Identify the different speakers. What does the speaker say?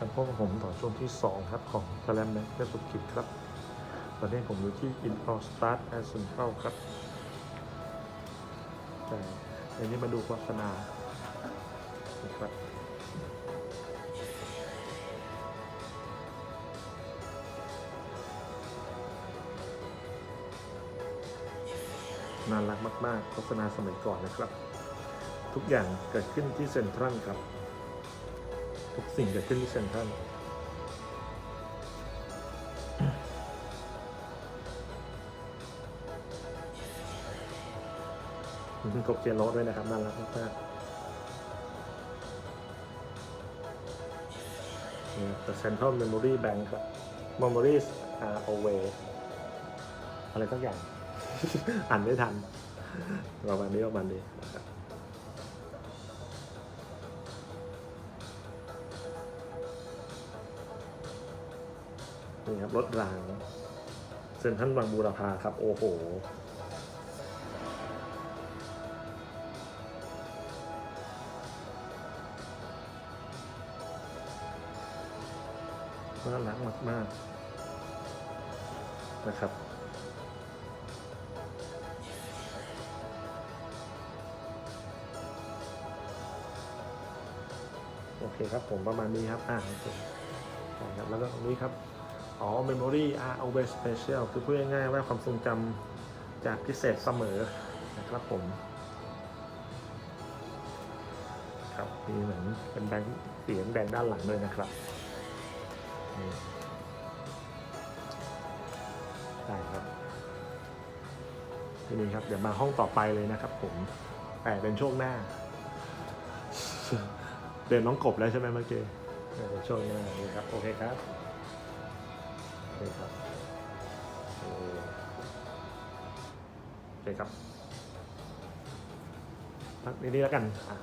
Speaker 1: การพบกับผมต่อช่วงที่ 2 ครับ ของแสลมแมนเทสุกิจครับ ตอนนี้ผมอยู่ที่อินออสตาร์ทแอสเซนเทลครับ แต่อันนี้มาดูโฆษณานะครับน่ารักมาก ๆ โฆษณาสมัยก่อนนะครับ ทุกอย่างเกิดขึ้นที่เซ็นทรัลครับ ทุกสิ่งเกิดขึ้นที่เซนทรัลกบเกียร์โรถด้วยนะครับน่ารักมากๆนี่ The Central Memory Bank ครับ Memories are away อะไรสักอย่าง อ่านไม่ทันประมาณนี้ประมาณนี้นะครับ นี่ครับรถรางเซ็นทรัลวังบูรพาครับ โอ้โหน่ารักมาก ๆ นะครับโอเคครับผมประมาณนี้ครับ อ่าโอเคครับ แล้วก็ตรงนี้ครับ อ๋อ memory are always special คือพูดง่ายๆว่าความทรงจำจะพิเศษเสมอนะครับผม ครับมีเหมือนเป็นแบงค์เสียงแดงด้านหลังด้วยนะครับนี่ได้ครับทีนี้ครับ เดี๋ยวมาห้องต่อไปเลยนะครับผมแต่เป็นช่วงหน้า เดินน้องกบแล้วใช่ไหมเมื่อกี้เป็นช่วงหน้านี่ครับ โอเคครับ นี่ครับโอเคครับพักนิดนี้แล้วกันอะ